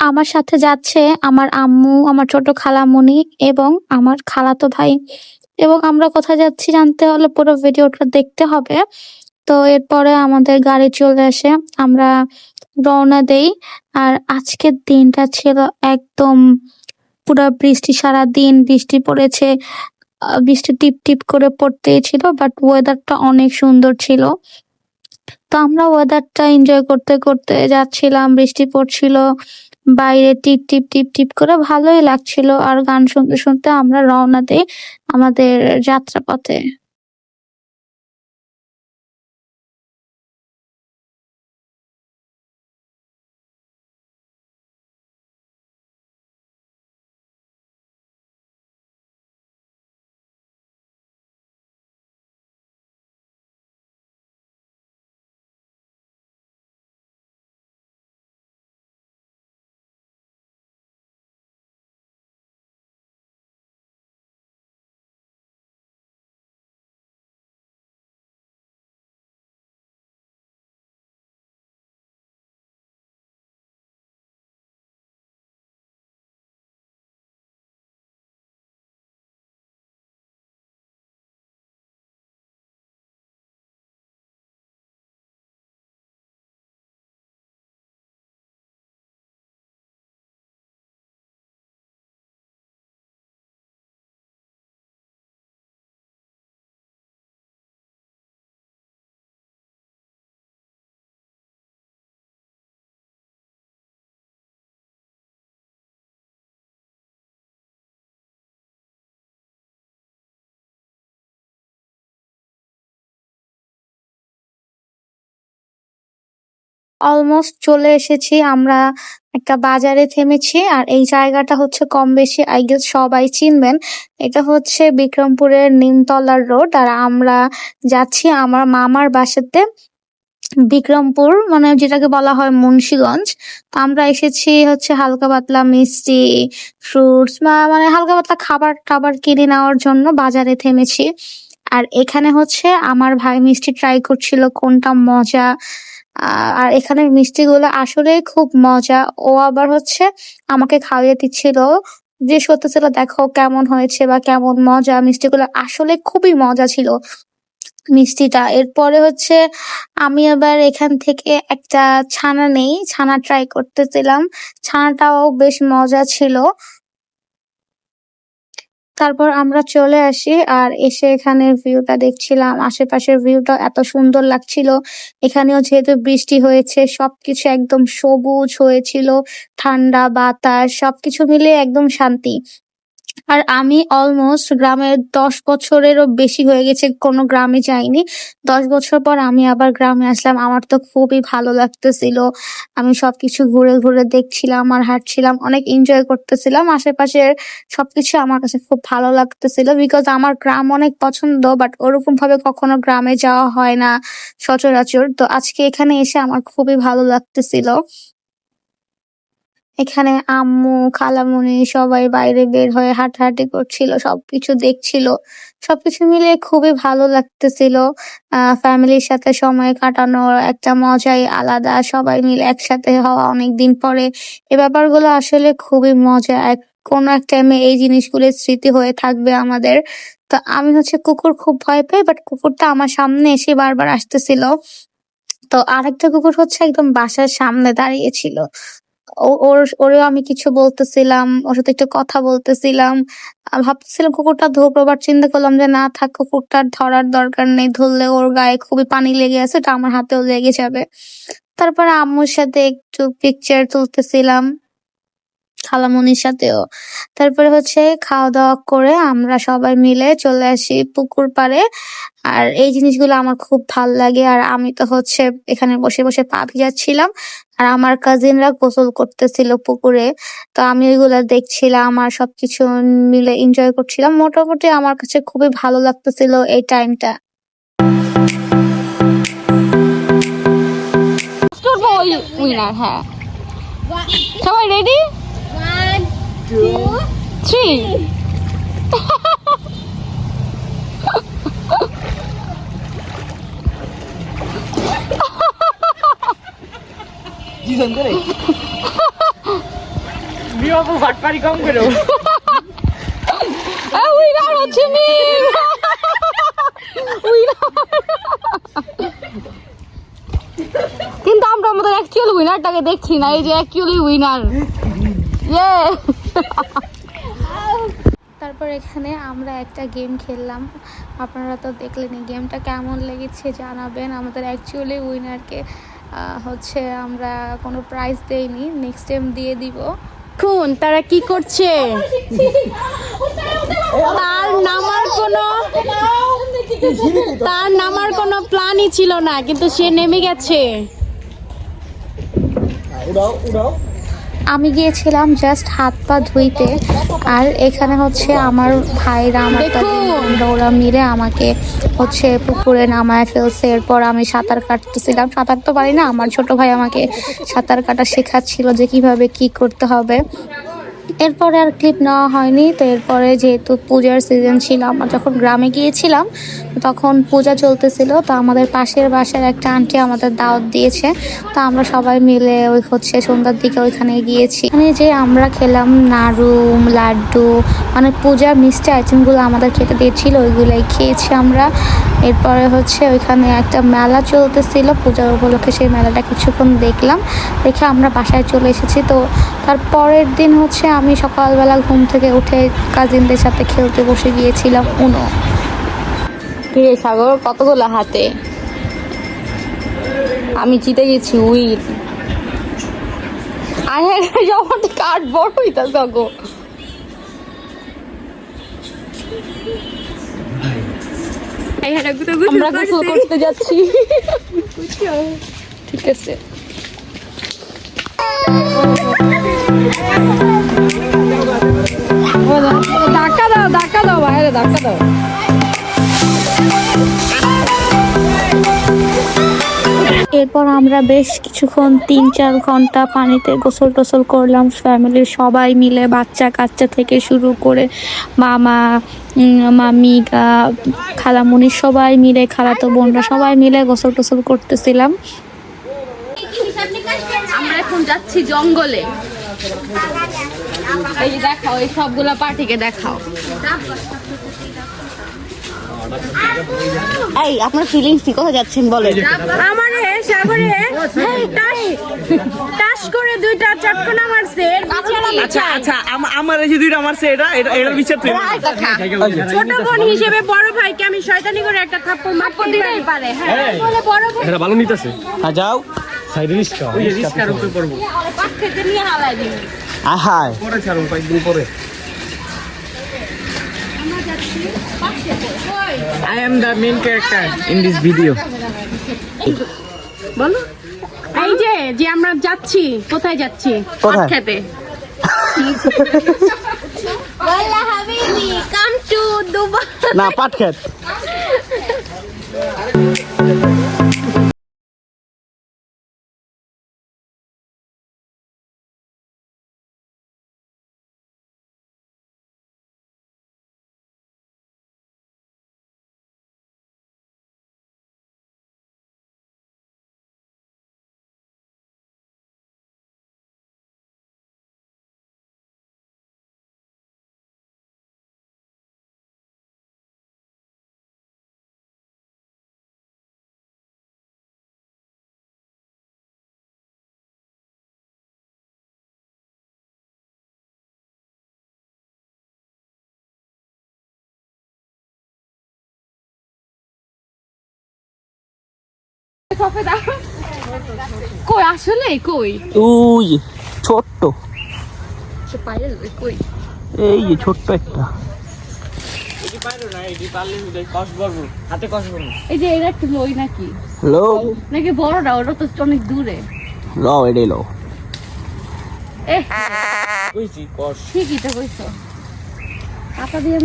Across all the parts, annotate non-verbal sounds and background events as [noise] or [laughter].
আমরা সাথে যাচ্ছে আমার আম্মু, আমার ছোট খালামণি এবং আমার খালাতো ভাই। এবং আমরা কোথায় যাচ্ছি জানতে হলে পুরো ভিডিওটা দেখতে হবে। তো এরপরে আমাদের গাড়ি চলে আসে, আমরা রওনা দেই। আর আজকের দিনটা ছিল একদম পুরো বৃষ্টি সারা দিন বৃষ্টি পড়েছে। বৃষ্টি টিপ টিপ করে পড়তেই ছিল বাট ওয়েদারটা অনেক সুন্দর ছিল। তো আমরা ওয়েদারটা এনজয় করতে করতে যাচ্ছিলাম, বৃষ্টি পড়ছিল, বাইরে টিপ টিপ টিপ টিপ করে ভালোই লাগছিল। আর গান শুনতে শুনতে আমরা রওনা দিই আমাদের যাত্রাপথে। অলমোস্ট চলে এসেছি। আমরা একটা বাজারে থেমেছি আর এই জায়গাটা হচ্ছে কম বেশি আই গেস সবাই চিনবেন। এটা হচ্ছে বিক্রমপুরের নিমতলার রোড আর আমরা যাচ্ছি আমার মামার বাসাতে বিক্রমপুর মানে যেটাকে বলা হয় মুন্সীগঞ্জ। তো আমরা এসেছি হচ্ছে হালকা পাতলা মিষ্টি ফ্রুটস মানে হালকা পাতলা খাবার টাবার কিনে নেওয়ার জন্য বাজারে থেমেছি। আর এখানে হচ্ছে আমার ভাই মিষ্টি ট্রাই করছিল কোনটা মজা আর এখানে মিষ্টিগুলো আসলে খুব মজা। ও আবার হচ্ছে আমাকে খাইয়ে দিচ্ছিল, যে করতেছিল দেখো কেমন হয়েছে বা কেমন মজা। মিষ্টিগুলো আসলে খুবই মজা ছিল মিষ্টিটা। এরপরে হচ্ছে আমি আবার এখান থেকে একটা ছানা নেই, ছানা ট্রাই করতেছিলাম। ছানাটাও বেশ মজা ছিল। তারপর আমরা চলে আসি আর এসে এখানে ভিউটা দেখছিলাম। আশেপাশের ভিউটা এত সুন্দর লাগছিল। এখানেও যেহেতু বৃষ্টি হয়েছে, সবকিছু একদম সবুজ হয়েছিল। ঠান্ডা বাতাস, সবকিছু মিলে একদম শান্তি। আর আমি অলমোস্ট গ্রামের দশ বছরেরও বেশি হয়ে গেছে, কোনো গ্রামে যাইনি। দশ বছর পর আমি আবার গ্রামে আসলাম, আমার তো খুবই ভালো লাগতেছিল। আমি সবকিছু ঘুরে ঘুরে দেখছিলাম আর হাঁটছিলাম, অনেক এনজয় করতেছিলাম। আশেপাশের সবকিছু আমার কাছে খুব ভালো লাগতেছিল বিকজ আমার গ্রাম অনেক পছন্দ বাট ওরকম ভাবে কখনো গ্রামে যাওয়া হয় না সচরাচর। তো আজকে এখানে এসে আমার খুবই ভালো লাগতেছিল। এখানে আম্মু, খালামুনি সবাই বাইরে বের হয়ে হাঁটাহাঁটি করছিল, সবকিছু দেখছিল। সবকিছু মিলে খুবই ভালো লাগতেছিল। ফ্যামিলির সাথে সময় কাটানোর একটা মজাই আলাদা। সবাই মিলে একসাথে হওয়া অনেকদিন পরে। এই ব্যাপারগুলো আসলে খুবই মজা এক, কোনো এক টাইমে এই জিনিসগুলো স্মৃতি হয়ে থাকবে আমাদের। তো আমি হচ্ছে কুকুর খুব ভয় পাই বাট কুকুরটা আমার সামনে এসে বারবার আসতেছিল। তো আরেকটা কুকুর হচ্ছে একদম বাসার সামনে দাঁড়িয়েছিল ওর, ওরেও আমি কিছু বলতেছিলাম, ওর সাথে একটু কথা বলতেছিলাম। ভাবতেছিলাম কুকুরটা ধরবো আবার চিন্তা করলাম যে না থাক, কুকুরটা ধরার দরকার নেই, ধরলে ওর গায়ে খুবই পানি লেগে আছে, ওটা আমার হাতেও লেগে যাবে। তারপরে আম্মুর সাথে একটু পিকচার তুলতেছিলাম। খালামণির সাথেও। তারপরে হচ্ছে খাওয়া দাওয়া করে আমরা সবাই মিলে চলে আসি পুকুর পাড়ে। আর এই জিনিসগুলো আমার খুব ভালো লাগে। আর আমি তো হচ্ছে এখানে বসে বসে পা ভিজাচ্ছিলাম। আর আমার কাজিনরা গোসল করতেছিল পুকুরে। তো আমি ওইগুলা দেখছিলাম আর সবকিছু মিলে এনজয় করছিলাম। মোটামুটি আমার কাছে খুবই ভালো লাগতেছিল এই টাইমটা উইনার হ্যাঁ। সবাই রেডি two, three. জিজন করে বিয়াবু ভাটপারি কম করো আ উই না হচ্ছে নি উই না কিন্তু আমরা আমাদের অ্যাকচুয়াল উইনারটাকে দেখছি না এই যে অ্যাকচুয়ালি উইনার ইয়ে তারপর এখানে আমরা একটা গেম খেললাম। আপনারা তো দেখলেন এই গেমটা কেমন লেগেছে জানাবেন। আমাদের অ্যাকচুয়ালি উইনারকে হচ্ছে আমরা কোনো প্রাইজ দেইনি নেক্সট টাইম দিয়ে দিব। দেখুন তারা কি করছে? তার নামার কোনো তার নামার কোনো প্ল্যানই ছিল না কিন্তু সে নেমে গেছে। উড়াও উড়াও। আমি গিয়েছিলাম জাস্ট হাত পা ধুইতে আর এখানে হচ্ছে আমার ভাইরা আমার ওরা মিলে আমাকে হচ্ছে পুকুরে নামায় ফেলছে। এরপর আমি সাঁতার কাটতেছিলাম। সাঁতার তো পারি না আমার ছোট ভাই আমাকে সাঁতার কাটা শেখাচ্ছিল যে কীভাবে কি করতে হবে। এরপরে আর ক্লিপ নেওয়া হয়নি, তো এরপরে যেহেতু পূজার সিজন ছিল, আমরা যখন গ্রামে গিয়েছিলাম, তখন পূজা চলতেছিল, তো আমাদের পাশের বাসার একটা আন্টি আমাদের দাওয়াত দিয়েছে, তো আমরা সবাই মিলে ওই হচ্ছে সন্ধ্যার দিকে ওইখানে গিয়েছি। মানে যে আমরা খেলাম নাড়ু, লাড্ডু মানে পূজার মিষ্টি আইটেমগুলো আমাদের খেতে দিয়েছিল, ওইগুলোই খেয়েছি আমরা। এরপরে হচ্ছে ওইখানে একটা মেলা চলতেছিল, পূজা উপলক্ষে সেই মেলাটা কিছুক্ষণ দেখলাম, দেখে আমরা বাসায় চলে এসেছি। তো তার পরের দিন হচ্ছে আমি সকালবেলা ঘুম থেকে উঠে কাজিনদের সাথে খেলতে বসে গিয়েছিলাম উনো কিরে সাগর, কতগুলো হাতে? আমি জিতে গেছি উইল আরে যখন কার্ড বড় হইতাছে গো। আমরা গোসল করতে যাচ্ছি। ঠিক আছে। ধাক্কা দাও ধাক্কা দাও বাইরে ধাক্কা দাও। এরপর আমরা বেশ কিছুক্ষণ তিন চার ঘণ্টা পানিতে গোসল টোসল করলাম। ফ্যামিলির সবাই মিলে বাচ্চা কাচ্চা থেকে শুরু করে মামা মামি, গা- খালামুনি সবাই মিলে, খালাতো বোনরা সবাই মিলে গোসল টোসল করতেছিলাম। আমরা এখন যাচ্ছি জঙ্গলে। এই দেখাও, এই সবগুলা পার্টিকে দেখাও। এই আপনার ফিলিংস কি? কোথায় যাচ্ছেন? বলেন। আমারে সাগরে টাস টাস করে দুইটা চটকনা মারছে। আমি আচ্ছা আচ্ছা আমার এই যে দুইটা মারছে এটা এটা এটার বিচার তুই ছোট বোন হিসেবে বড় ভাইকে আমি শয়তানি করে একটা থাপ্পড় মারতে দিতেই পারে। হ্যাঁ। বলে বড় বোন এটা ভালো নিতেছে। হ্যাঁ যাও। সাইডে রিস্কা ওই রিস্কার উপরে পড়ব। খেতে নিয়ে হালাই দিবি। আহাই পরে ছাড়ুন কয়েকদিন পরে। I am the main character in this video. বলো। এই যে যে আমরা যাচ্ছি কোথায় যাচ্ছি? কোথায়? খেতে। কাম টু দুবাই না পাট [laughs] খেত কই আসলে কই? ছোট্ট। সে পাইরে কই? এই যে ছোট্ট একটা। হাতে এই যে এটা একটু লই নাকি? লো। নাকি বড়টা ওটা তো অনেক দূরে। এটাই ঠিকই তো কইছো। দিয়ে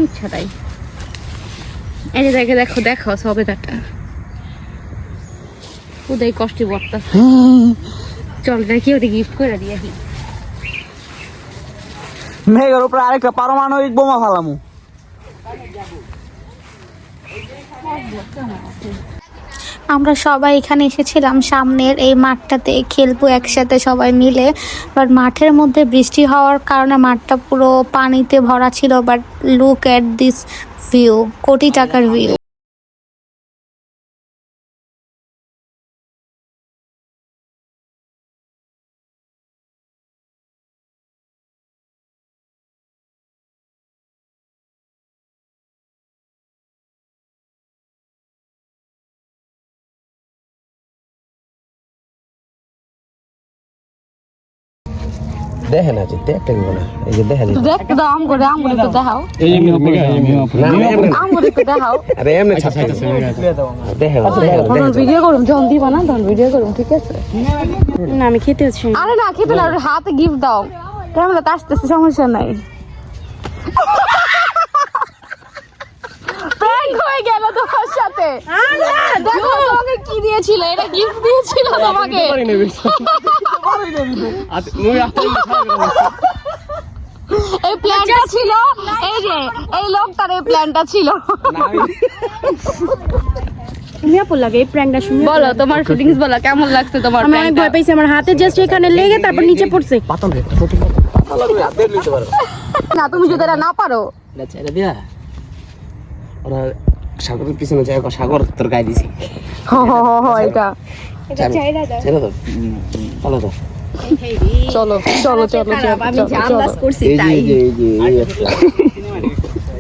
এই দেখে দেখো দেখো সবেদাটা উদয় কষ্টে বর্তা চল দেখি ওটা গিফট করে দিয়ে আসি। মেঘের উপরে আরেকটা পারমাণবিক বোমা ফালামু। আমরা সবাই এখানে এসেছিলাম সামনের এই মাঠটাতে খেলব একসাথে সবাই মিলে। বাট মাঠের মধ্যে বৃষ্টি হওয়ার কারণে মাঠটা পুরো পানিতে ভরা ছিল but look at this view কোটি টাকার ভিউ দেখে না যেতে একটা দিব না। এই যে দেখা যায় দেখ তো আম করে আম করে তো দেখাও না এমনি আম করে তো দেখাও। আরে এমনি ছাড়তে দেখে তখন ভিডিও করুম যখন দিবা না তখন ভিডিও করুম ঠিক আছে? না আমি খেতে হচ্ছে আরে না খেতে না হাতে গিফট দাও। ক্যামেরা তো আসতেছে সমস্যা নাই। হয়ে গেল তোমার সাথে। দেখো তোমাকে কি দিয়েছিল? এটা গিফট দিয়েছিল তোমাকে। এই প্ল্যানটা ছিল এই যে এই লোকটার এই প্ল্যানটা ছিল। তুমি লাগে এই প্র্যাঙ্কটা শুনে বলো তোমার ফিলিংস বলো কেমন লাগছে তোমার আমি অনেক ভয় পাইছি আমার হাতে জাস্ট এখানে লেগে তারপর নিচে পড়ছে। পাতল রে পাতল লাগবে হাতে নিতে পারো না তুমি যদি এটা না পারো। না চাইলে দিয়া। ওরা সাগরের পিছনে যায় সাগর তোর গায়ে দিছি। হ হ হ হ এটা। চলো চলো চলো চলো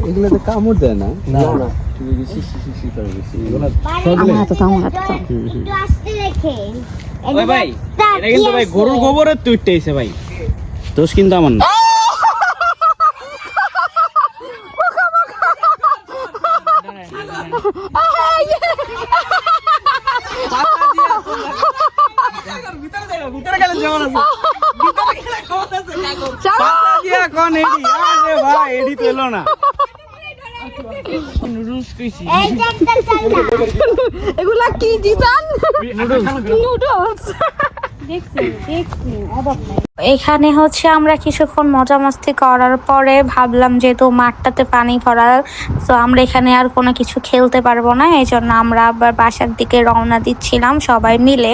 এগুলো তো কামড় দেয় না? না ভাই এটা কিন্তু ভাই গরুর গোবরের এসে ভাই। দোষ কিন্তু আমার না। ভিতরে গেলে যেমন আছে। চলো। দিয়া কোন এডি? আরে ভাই এডি তো এলো না। নুডলস কইছি এগুলা কি জিসান? নুডলস। এখানে হচ্ছে আমরা কিছুক্ষণ মজা মাস্তি করার পরে ভাবলাম যেহেতু মাঠটাতে পানি ভরা তো আমরা এখানে আর কোনো কিছু খেলতে পারব না এই জন্য আমরা আবার বাসার দিকে রওনা দিচ্ছিলাম সবাই মিলে।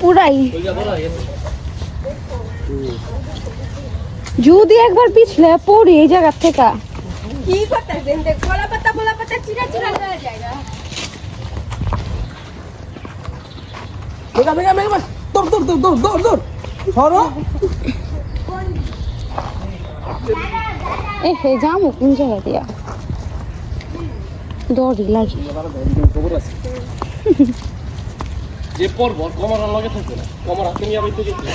পুরাই। যদি একবার পিছলে পড়ি এই জায়গা থেকে। কি করতেছেন কলা পাতা কলা পাতা চিরা চিরা দেওয়া যায় না। মেগা মেগা মেগা দৌড় দৌড় দৌড় দৌড় দৌড় দৌড়। সরো। এ হে যামু কোন জায়গা দিয়া? দড়ি লাগে যে পর্ব কমর লগে থাকবে না। কমর হাতে নিয়ে বাইতে যেতে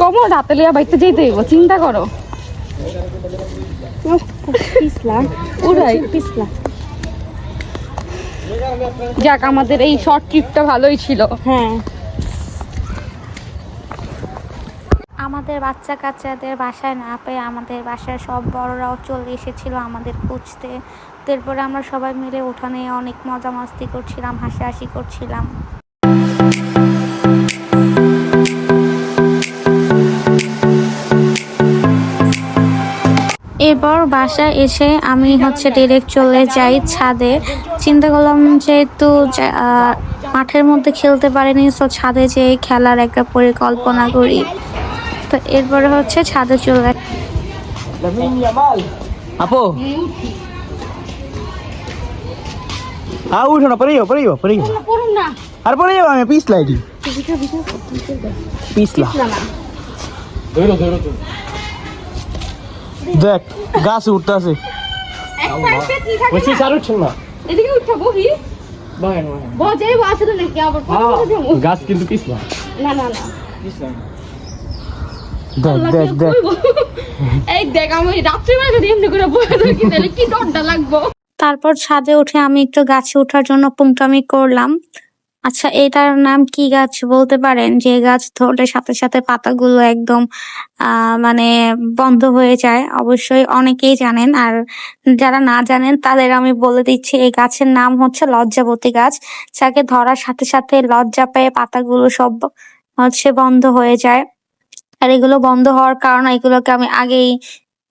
কমর হাতে লিয়া বাইতে যেতে হইব চিন্তা করো। পিছলা। উড়াই পিছলা। যাক আমাদের এই শর্ট ট্রিপটা ভালোই ছিল। হ্যাঁ। আমাদের বাচ্চা কাচ্চাদের বাসায় না পেয়ে আমাদের বাসায় সব বড়রাও চলে এসেছিল আমাদের খুঁজতে। তারপরে আমরা সবাই মিলে উঠানে অনেক মজা মাস্তি করছিলাম, হাসাহাসি করছিলাম। এরপর বাসায় এসে আমি হচ্ছে ডিরেক্ট চলে যাই ছাদে। চিন্তা করলাম যেহেতু মাঠের মধ্যে খেলতে পারিনি, তো ছাদে যেয়ে খেলার একটা পরিকল্পনা করি। তো এরপরে হচ্ছে ছাদে চলে আপু। হ্যাঁ উঠো না পরে যাও পরে যাও পরে যাও। আর পরে যাও আমি পিছলা এটি পিছলা দেখ গাছ উঠতে আছে বসে চার উঠছেন না। এদিকে উঠা বহি। বাহেন বাহেন বজাই বাসে নাকি আবার গাছ কিন্তু পিছলা না। না না। দেখ দেখ দেখ। এই দেখ আমি রাত্রিবেলা যদি এমনি করে বসে থাকি তাহলে কি ডরটা লাগবো? তারপর ছাদে উঠে আমি একটু গাছে ওঠার জন্য পুংটামি করলাম। আচ্ছা এটার নাম কি গাছ বলতে পারেন? যে গাছ ধরলে সাথে সাথে পাতাগুলো একদম আহ মানে বন্ধ হয়ে যায়। অবশ্যই অনেকেই জানেন আর যারা না জানেন তাদের আমি বলে দিচ্ছি এই গাছের নাম হচ্ছে লজ্জাবতী গাছ। যাকে ধরার সাথে সাথে লজ্জা পেয়ে পাতাগুলো সব হচ্ছে বন্ধ হয়ে যায়। আর এগুলো বন্ধ হওয়ার কারণে, এগুলোকে আমি আগেই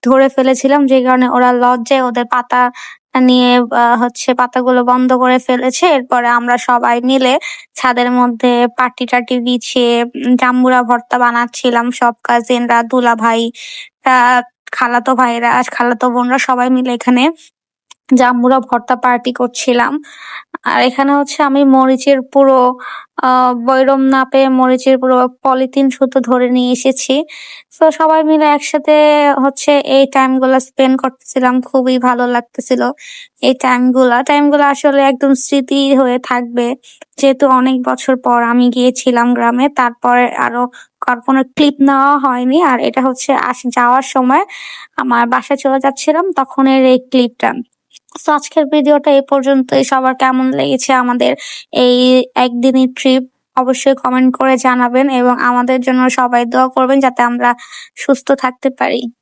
ধরে ফেলেছিলাম, যে কারণে ওরা লজ্জায় ওদের পাতা নিয়ে হচ্ছে পাতাগুলো বন্ধ করে ফেলেছে। এরপরে আমরা সবাই মিলে ছাদের মধ্যে পাটি টাটি বিছিয়ে জাম্বুরা ভর্তা বানাচ্ছিলাম। সব কাজিনরা দুলা ভাই খালাতো ভাইরা, খালাতো বোনরা সবাই মিলে এখানে জাম্বুরা ভর্তা পার্টি করছিলাম। আর এখানে হচ্ছে আমি মরিচের পুরো বৈরম না পেয়ে মরিচের পুরো পলিথিন সুতো ধরে নিয়ে এসেছি। তো সবাই মিলে একসাথে হচ্ছে এই টাইমগুলা স্পেন্ড করতেছিলাম। খুবই ভালো লাগতেছিল এই টাইমগুলা। টাইমগুলা আসলে একদম স্মৃতি হয়ে থাকবে। যেহেতু অনেক বছর পর আমি গিয়েছিলাম গ্রামে, তারপরে আরও কোনো ক্লিপ নেওয়া হয়নি। আর এটা হচ্ছে যাওয়ার সময় আমার বাসায় চলে যাচ্ছিলাম তখনের এই ক্লিপটা তো আজকের ভিডিওটা এই পর্যন্তই। সবার কেমন লেগেছে আমাদের এই একদিনের ট্রিপ অবশ্যই কমেন্ট করে জানাবেন এবং আমাদের জন্য সবাই দোয়া করবেন যাতে আমরা সুস্থ থাকতে পারি।